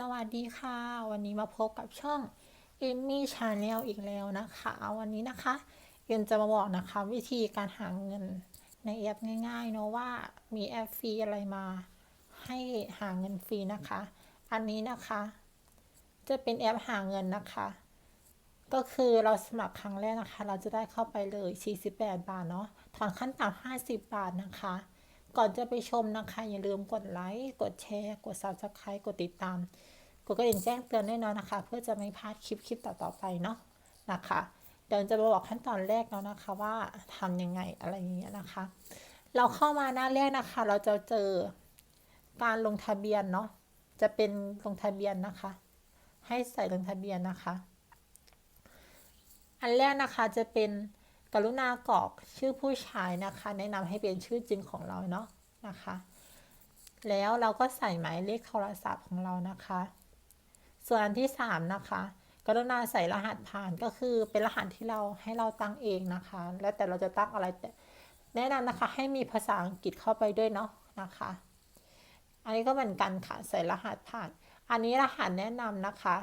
สวัสดีค่ะ วันนี้มาพบกับช่อง e m m y Channel อีกแล้วนะคะ วันนี้นะคะเอ็มจะมาบอกนะคะวิธีการหาเงินในแอปง่ายๆเนาะว่ามีแอปฟรีอะไรมา ให้หาเงินฟรีนะคะ อันนี้นะคะ จะเป็นแอปหาเงินนะคะ ก็คือเราสมัครครั้งแรกนะคะ เราจะได้เข้าไปเลย 48 บาทเนาะถอนขั้นต่ำ50 บาทนะคะ ก่อนจะไปชมนะคะ อย่าลืมกดไลค์ กดแชร์ กด subscribe กดติดตาม กดกระดิ่งแจ้งเตือนด้วยเนาะนะคะ เพื่อจะไม่พลาดคลิปคลิปต่อๆไปเนาะนะคะเดี๋ยวจะมาบอกขั้นตอนแรกแล้วนะคะว่าทำยังไงอะไรอย่างเงี้ยนะคะ เราเข้ามาหน้าแรกนะคะ เราจะเจอการลงทะเบียนเนาะจะเป็นลงทะเบียนนะคะ ให้ใส่ลงทะเบียนนะคะ อันแรกนะคะจะเป็น กรุณากรอกชื่อผู้ชายนะคะ แนะนำให้เป็นชื่อจริงของเราเนาะนะคะ แล้วเราก็ใส่หมายเลขโทรศัพท์ของเรานะคะ ส่วนอันที่สามนะคะกรุณาใส่รหัสผ่านก็คือเป็นรหัสที่เราให้เราตั้งเองนะคะ แล้วแต่เราจะตั้งอะไรแต่แนะนำนะคะให้มีภาษาอังกฤษเข้าไปด้วยเนาะนะคะ อันนี้ก็เหมือนกันค่ะใส่รหัสผ่าน อันนี้รหัสแนะนำนะคะ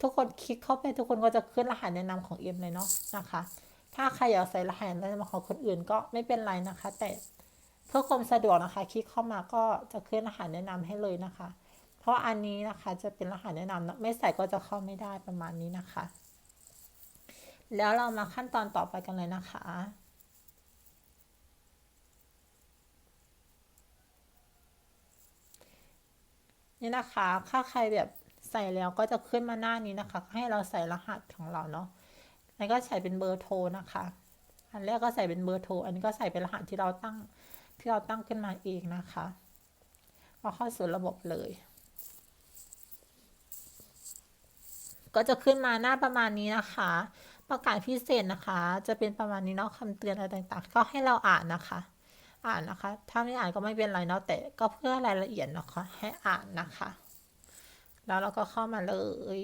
ทุกคนคลิกเข้าไปทุกคนก็จะขึ้นรหัสแนะนำของเอ็มเลยเนาะนะคะ ถ้าใครอยากใส่รหัสแนะนำของคนอื่นก็ไม่เป็นไรนะคะ แต่เพื่อความสะดวกนะคะ คลิกเข้ามาก็จะขึ้นรหัสแนะนำให้เลยนะคะ เพราะอันนี้นะคะจะเป็นรหัสแนะนำไม่ใส่ก็จะเข้าไม่ได้ประมาณนี้นะคะ แล้วเรามาขั้นตอนต่อไปกันเลยนะคะนี่นะคะ ถ้าใครแบบ ใส่แล้วก็จะขึ้นมาหน้านี้นะคะ ให้เราใส่รหัสของเราเนาะแล้วก็ใส่เป็นเบอร์โทรนะคะ อันแรกก็ใส่เป็นเบอร์โทร อันนี้ก็ใส่เป็นรหัสที่เราตั้งที่เราตั้งขึ้นมาเองนะคะพอเข้าสู่ระบบเลย ก็จะขึ้นมาหน้าประมาณนี้นะคะ ประกาศพิเศษนะคะ จะเป็นประมาณนี้เนาะคำเตือนอะไรต่างๆ ก็ให้เราอ่านนะคะ อ่านนะคะ ถ้าไม่อ่านก็ไม่เป็นไรเนาะแต่ก็เพื่อรายละเอียดนะคะ ให้อ่านนะคะ แล้วเราก็เข้ามาเลย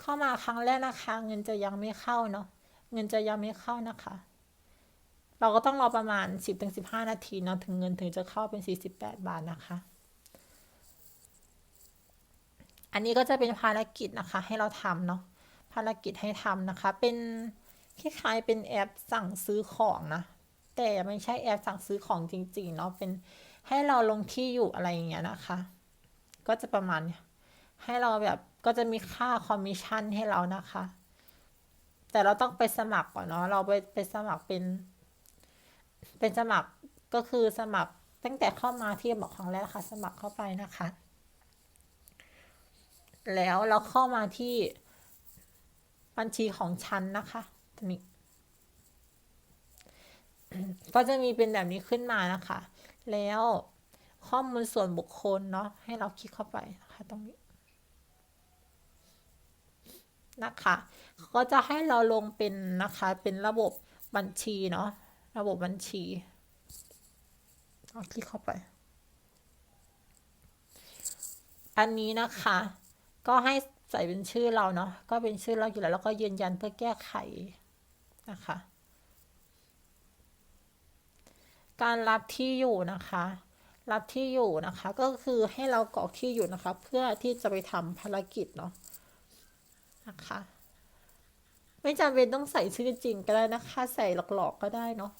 เข้ามาครั้งแรกนะคะ เงินจะยังไม่เข้าเนาะเงินจะยังไม่เข้านะคะ เราก็ต้องรอประมาณ 10-15 นาทีเนาะถึงเงินถึงจะเข้าเป็น 48 บาทนะคะ อันนี้ก็จะเป็นภารกิจนะคะ ให้เราทำเนาะภารกิจให้ทำนะคะ เป็นคล้ายๆเป็นแอปสั่งซื้อของนะ แต่ไม่ใช่แอปสั่งซื้อของจริง ๆ เนาะเป็นให้เราลงที่อยู่อะไรอย่างเงี้ยนะคะ ก็จะประมาณให้เราแบบก็จะมีค่าคอมมิชชั่นให้เรานะคะ แต่เราต้องไปสมัครก่อนเนาะเราไปไปสมัครเป็น เป็นสมัครก็คือสมัครตั้งแต่เข้ามาที่บอกครั้งแรกค่ะ สมัครเข้าไปนะคะ แล้วเราเข้ามาที่บัญชีของฉันนะคะตรงนี้ ก็จะมีเป็นแบบนี้ขึ้นมานะคะ แล้วข้อมูลส่วนบุคคลเนาะให้เราคลิกเข้าไปนะคะตรงนี้นะคะก็จะให้เราลงเป็นนะคะเป็นระบบบัญชีเนาะระบบบัญชีเอาคลิกเข้าไป อันนี้นะคะ ก็ให้ใส่เป็นชื่อเราเนาะก็เป็นชื่อเราอยู่แล้วแล้วก็ยืนยันเพื่อแก้ไขนะคะ การรับที่อยู่นะคะ รับที่อยู่นะคะ ก็คือให้เรากรอกที่อยู่นะคะ เพื่อที่จะไปทำภารกิจเนาะนะคะ ไม่จำเป็นต้องใส่ชื่อจริงก็ได้นะคะ ใส่หลอกๆก็ได้เนาะ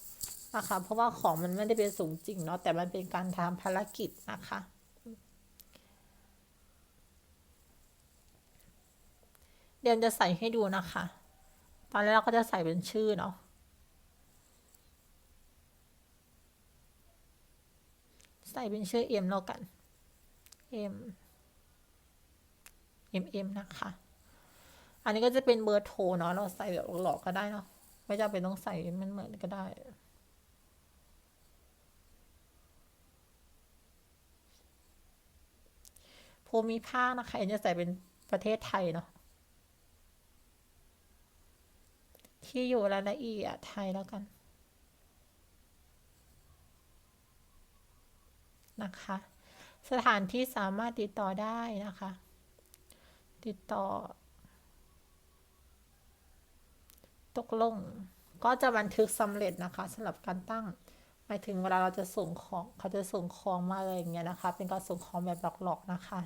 นะคะ เพราะว่าของมันไม่ได้เป็นสูงจริงเนาะแต่มันเป็นการทำภารกิจนะคะ รียวจะใส่ให้ดูนะคะ ตอนแรกเราก็จะใส่เป็นชื่อเนาะใส่เป็นชื่อ M แล้วกัน M M M นะคะ อันนี้ก็จะเป็นเบอร์โทรเนาะเราใส่แบบหลอกก็ได้เนาะไม่จำเป็นต้องใส่มันเหมือนก็ได้ภูมิภาคนะคะเอ็มจะใส่เป็นประเทศไทยเนาะ ที่อยู่รายละเอียดไทยแล้วกัน นะคะ สถานที่สามารถติดต่อได้นะคะ ติดต่อ ตกลง ก็จะบันทึกสำเร็จนะคะสำหรับการตั้งหมายถึงเวลาเราจะส่งของเขาจะส่งของมาอะไรอย่างเงี้ยนะคะ เป็นการส่งของแบบหลอกๆนะคะ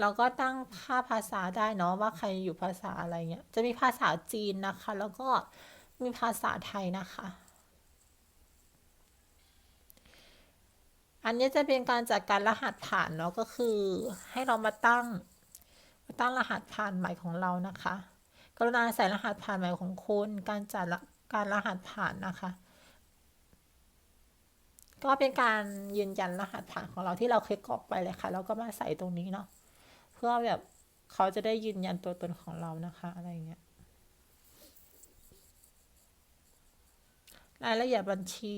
เราก็ตั้งค่าภาษาได้เนาะว่าใครอยู่ภาษาอะไรเงี้ย จะมีภาษาจีนนะคะ แล้วก็มีภาษาไทยนะคะ อันนี้จะเป็นการจัดการรหัสผ่านเนาะก็คือให้เรามาตั้งมาตั้งรหัสผ่านใหม่ของเรานะคะ กรุณาใส่รหัสผ่านใหม่ของคุณการจัดการรหัสผ่านนะคะ ก็เป็นการยืนยันรหัสผ่านของเราที่เราเคยกรอกไปเลยค่ะ แล้วก็มาใส่ตรงนี้เนาะ เพื่อแบบเขาจะได้ยืนยันตัวตนของเรานะคะอะไรเงี้ยรายละเอียดบัญชี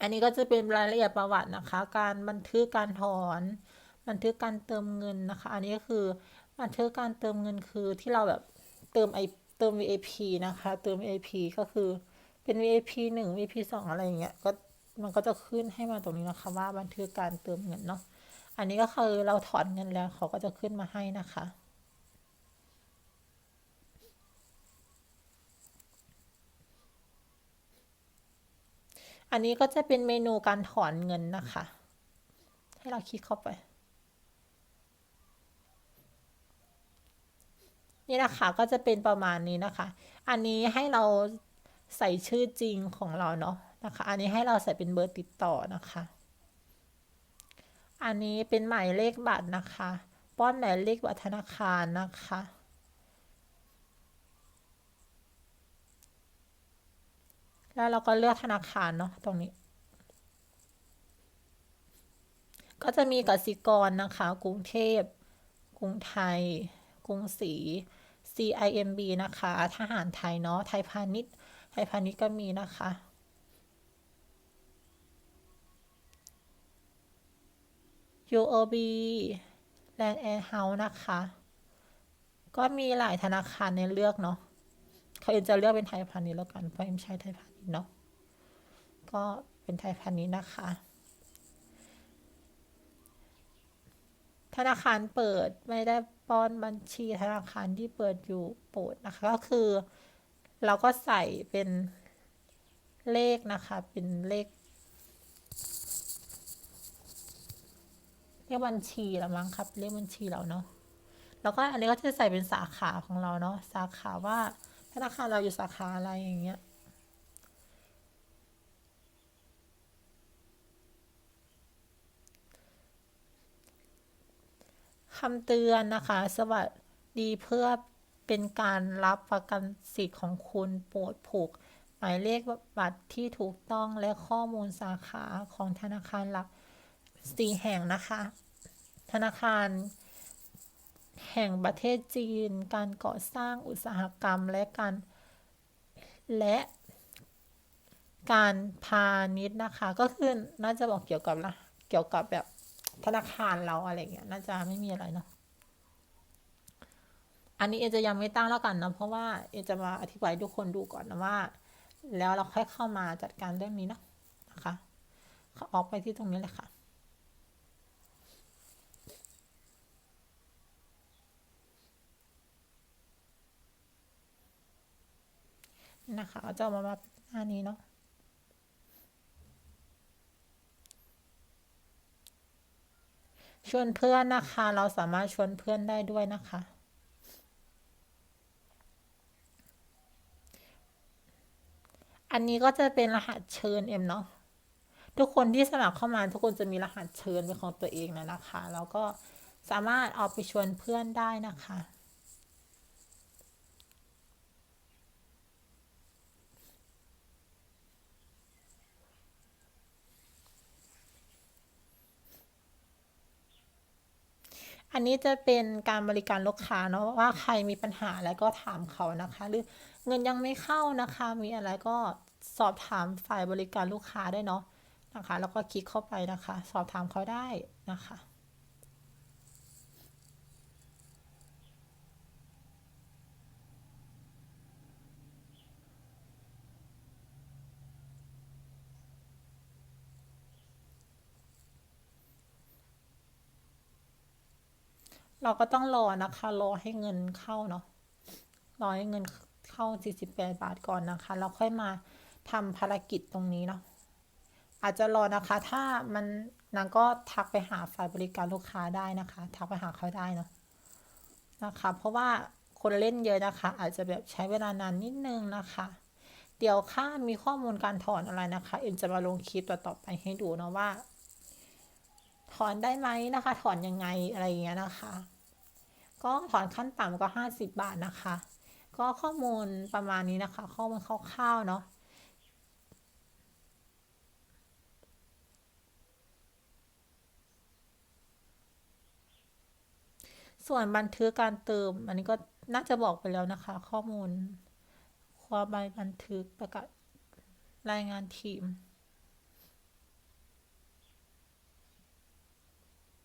อันนี้ก็จะเป็นรายละเอียดประวัตินะคะ การบันทึกการถอน บันทึกการเติมเงินนะคะ อันนี้ก็คือบันทึกการเติมเงินคือที่เราแบบเติมไอเติม VIP นะคะ เติม VIP ก็คือเป็น VIP หนึ่ง VIP สองอะไรอย่างเงี้ย ก็มันก็จะขึ้นให้มาตรงนี้นะคะว่าบันทึกการเติมเงินเนาะ อันนี้ก็คือเราถอนเงินแล้วเขาก็จะขึ้นมาให้นะคะ อันนี้ก็จะเป็นเมนูการถอนเงินนะคะ ให้เราคลิกเข้าไป นี่นะคะก็จะเป็นประมาณนี้นะคะ อันนี้ให้เราใส่ชื่อจริงของเราเนาะนะคะ อันนี้ให้เราใส่เป็นเบอร์ติดต่อนะคะ อันนี้เป็นหมายเลขบัตรนะคะ ป้อนหมายเลขบัตรธนาคารนะคะ แล้วเราก็เลือกธนาคารเนาะตรงนี้ ก็จะมีกสิกรนะคะ กรุงเทพ กรุงไทย กรุงศรี CIMB นะคะ ทหารไทยเนาะ ไทยพาณิชย์ ไทยพาณิชย์ก็มีนะคะ UOB Land Air House นะคะ ก็มีหลายธนาคารในเลือกเนาะเขาเองจะเลือกเป็นไทยพาณิชย์แล้วกัน เพราะเอ็มใช้ไทยพาณิชย์เนาะ ก็เป็นไทยพาณิชย์นะคะ ธนาคารเปิดไม่ได้ป้อนบัญชีธนาคารที่เปิดอยู่โปรดนะคะ ก็คือ เราก็ใส่เป็นเลขนะคะ เป็นเลข ขบัญชีละมั้งครับ เลขบัญชีเราเนาะแล้วก็อันนี้ก็จะใส่เป็นสาขาของเราเนาะสาขาว่าธนาคารเราอยู่สาขาอะไรอย่างเงี้ยคำเตือนนะคะ สวัสดีเพื่อเป็นการรับประกันสิทธิ์ของคุณโปรดผูก หมายเลขบัตรที่ถูกต้องและข้อมูลสาขาของธนาคารหลักสี่แห่งนะคะ ธนาคารแห่งประเทศจีน การก่อสร้างอุตสาหกรรมและการและการพาณิชย์นะคะ ก็คือน่าจะบอกเกี่ยวกับนะเกี่ยวกับแบบธนาคารเราอะไรเงี้ยน่าจะไม่มีอะไรเนาะอันนี้เอจะยังไม่ตั้งแล้วกันนะเพราะว่าเอจะมาอธิบายทุกคนดูก่อนนะว่า แล้วเราค่อยเข้ามาจัดการเรื่องนี้เนาะนะคะออกไปที่ตรงนี้เลยค่ะ นะคะจะออกมาแบบหน้านี้เนาะชวนเพื่อนนะคะ เราสามารถชวนเพื่อนได้ด้วยนะคะ อันนี้ก็จะเป็นรหัสเชิญเอ็มเนาะทุกคนที่สมัครเข้ามาทุกคนจะมีรหัสเชิญเป็นของตัวเองนะนะคะ แล้วก็สามารถเอาไปชวนเพื่อนได้นะคะ อันนี้จะเป็นการบริการลูกค้าเนาะว่าใครมีปัญหาอะไรก็ถามเขานะคะ หรือเงินยังไม่เข้านะคะ มีอะไรก็สอบถามฝ่ายบริการลูกค้าได้เนาะนะคะ แล้วก็คลิกเข้าไปนะคะ สอบถามเขาได้นะคะ เราก็ต้องรอนะคะ รอให้เงินเข้าเนาะรอให้เงินเข้า 48 บาทก่อนนะคะแล้วค่อยมาทำภารกิจตรงนี้เนาะอาจจะรอนะคะ ถ้ามันนางก็ทักไปหาฝ่ายบริการลูกค้าได้นะคะ ทักไปหาเขาได้เนาะนะคะ เพราะว่าคนเล่นเยอะนะคะ อาจจะแบบใช้เวลานานนิดนึงนะคะ เดี๋ยวค่ามีข้อมูลการถอนอะไรนะคะ เอ็มจะมาลงคลิปต่อไปให้ดูเนาะว่า ถอนได้ไหมนะคะ ถอนยังไงอะไรอย่างเงี้ยนะคะ ก็ถอนขั้นต่ำก็ห้าสิบบาทนะคะ ก็ข้อมูลประมาณนี้นะคะ ข้อมูลคร่าวๆเนาะส่วนบันทึกการเติม อันนี้ก็น่าจะบอกไปแล้วนะคะ ข้อมูล ความใบบันทึกประกาศรายงานทีม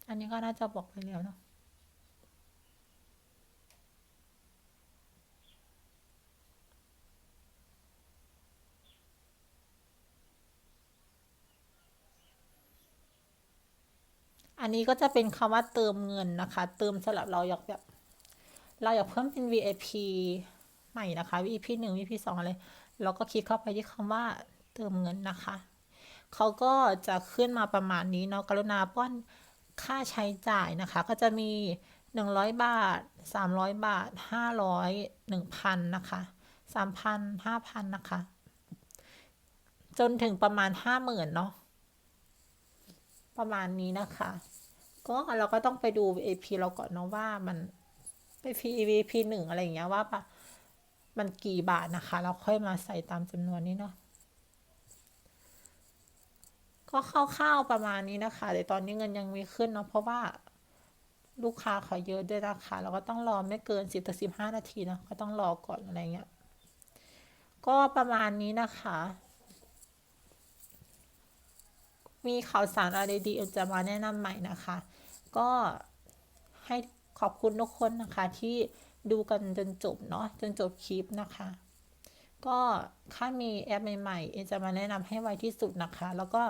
อันนี้ก็น่าจะบอกไปแล้วเนาะ อั นนี้ก็จะเป็นคำว่าเติมเงินนะคะ เติมสำหรับเราอยากแบบเราอยากเพิ่มเป็น VIP ใหม่นะคะ VIP หนึ่ง VIP สองอะไรเราก็คลิกเข้าไปที่คำว่าเติมเงินนะคะ เขาก็จะขึ้นมาประมาณนี้เนาะ กรุณาป้อนค่าใช้จ่ายนะคะ ก็จะมี 100 บาท 300 บาท 500 1,000 นะคะ 3,000 5,000 นะคะ จนถึงประมาณ 50,000 เนาะ ประมาณนี้นะคะ ก็เราก็ต้องไปดู VIP เราก่อนเนาะว่ามันไป VIP หนึ่งอะไรอย่างเงี้ยว่าปะมันกี่บาทนะคะ เราค่อยมาใส่ตามจำนวนนี้เนาะก็คร่าวๆประมาณนี้นะคะแต่ตอนนี้เงินยังไม่ขึ้นเนาะเพราะว่าลูกค้าเขาเยอะด้วยนะคะเราก็ต้องรอไม่เกิน10ถึง15นาทีเนาะก็ต้องรอก่อนอะไรเงี้ย ก็ประมาณนี้นะคะ มีข่าวสารอะไรดีๆเอ็มจะมาแนะนำใหม่นะคะ ก็ให้ขอบคุณทุกคนนะคะที่ดูกันจนจบเนาะจนจบคลิปนะคะ ก็ถ้ามีแอปใหม่ๆเอ็มจะมาแนะนำให้ไวที่สุดนะคะ แล้วก็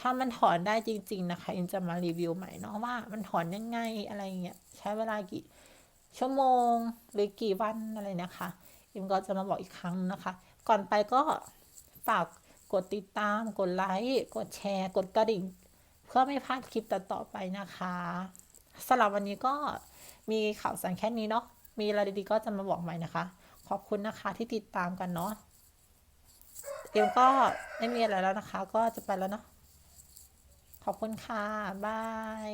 ถ้ามันถอนได้จริง ๆ นะคะเอ็มจะมารีวิวใหม่เนาะว่ามันถอนยังไงอะไรเงี้ยใช้เวลากี่ชั่วโมงหรือกี่วันอะไรนะคะเอ็มก็จะมาบอกอีกครั้งนะคะ ก่อนไปก็ฝาก กดติดตาม กดไลค์ กดแชร์ กดกระดิ่ง เพื่อไม่พลาดคลิปต่อๆไปนะคะสำหรับวันนี้ก็มีข่าวสารแค่นี้เนาะ มีอะไรดีๆก็จะมาบอกใหม่นะคะ ขอบคุณนะคะที่ติดตามกันเนาะ เอ็มก็ไม่มีอะไรแล้วนะคะ ก็จะไปแล้วเนาะ ขอบคุณค่ะ บาย